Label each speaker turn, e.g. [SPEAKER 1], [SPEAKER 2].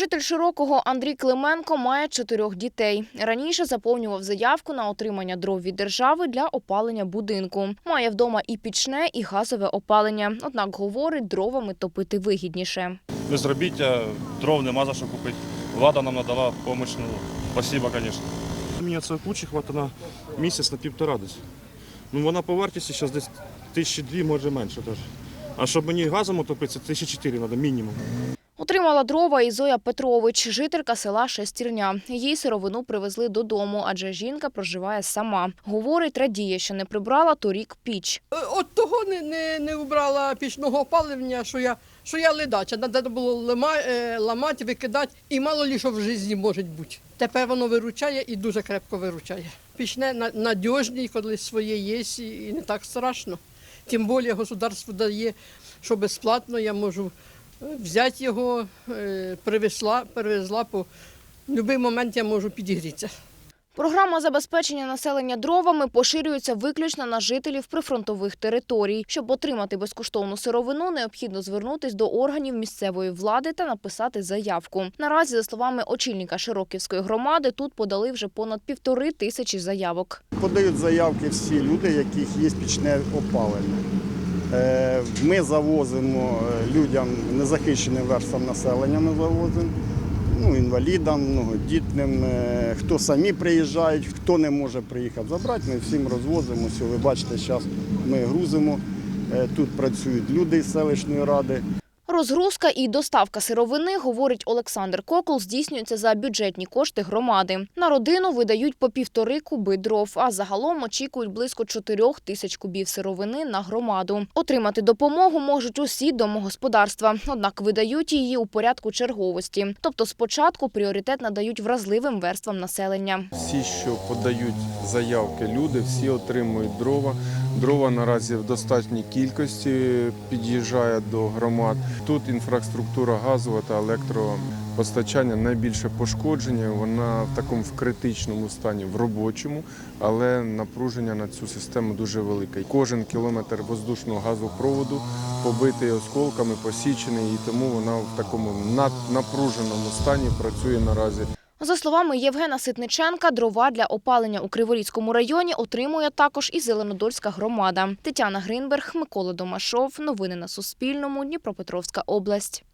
[SPEAKER 1] Житель Широкого Андрій Клименко має чотирьох дітей. Раніше заповнював заявку на отримання дров від держави для опалення будинку. Має вдома і пічне, і газове опалення. Однак говорить, дровами топити вигідніше.
[SPEAKER 2] безробіття, дров нема за що купити. Влада нам надала допомогу. Ну, спасибо, звісно.
[SPEAKER 3] Мені цієї кучі хватить на місяць на півтора десь. Ну вона по вартості зараз десь тисячі дві, може менше теж. А щоб мені газом отопитися, тисячі чотири треба мінімум.
[SPEAKER 1] Отримала дрова і Зоя Петрович, жителька села Шестірня. Їй сировину привезли додому, адже жінка проживає сама. Говорить, радіє, що не прибрала торік піч.
[SPEAKER 4] Е, От того не, не, не убрала пічного опалення, що я, що я ледача. Треба було е, ламати, викидати, і мало ли що в житті може бути. Тепер воно виручає і дуже крепко виручає. Пічне на- надіжні, коли своє є, і не так страшно. Тим більше государство дає, що безплатно я можу взяти його, е, привезла, по будь-який момент я можу підігрітися.
[SPEAKER 1] Програма забезпечення населення дровами поширюється виключно на жителів прифронтових територій. Щоб отримати безкоштовну сировину, необхідно звернутись до органів місцевої влади та написати заявку. Наразі, за словами очільника Широківської громади, тут подали вже понад півтори тисячі заявок.
[SPEAKER 5] Подають заявки всі люди, яких є пічне опалення. Е, Ми завозимо е, людям незахищеним верствам населення. Ми завозимо ну, інвалідам, многодітним, е, хто самі приїжджають, хто не може приїхати забрати. Ми всім розвозимо. Ви бачите, зараз ми грузимо. Тут працюють люди з селищної ради.
[SPEAKER 1] Розгрузка і доставка сировини, говорить Олександр Кокол, здійснюється за бюджетні кошти громади. На родину видають по півтори куби дров, а загалом очікують близько чотирьох тисяч кубів сировини на громаду. Отримати допомогу можуть усі домогосподарства, однак видають її у порядку черговості. Тобто спочатку пріоритет надають вразливим верствам населення.
[SPEAKER 6] Всі, що подають заявки, люди, всі отримують дрова. Дрова наразі в достатній кількості під'їжджає до громад. Тут інфраструктура газова та електропостачання найбільше пошкодження. Вона в такому в критичному стані, в робочому, але напруження на цю систему дуже велике. Кожен кілометр воздушного газопроводу побитий осколками, посічений, і тому вона в такому наднапруженому стані працює наразі.
[SPEAKER 1] За словами Євгена Ситниченка, дрова для опалення у Криворізькому районі отримує також і Зеленодольська громада. Тетяна Гринберг, Микола Домашов. Новини на Суспільному. Дніпропетровська область.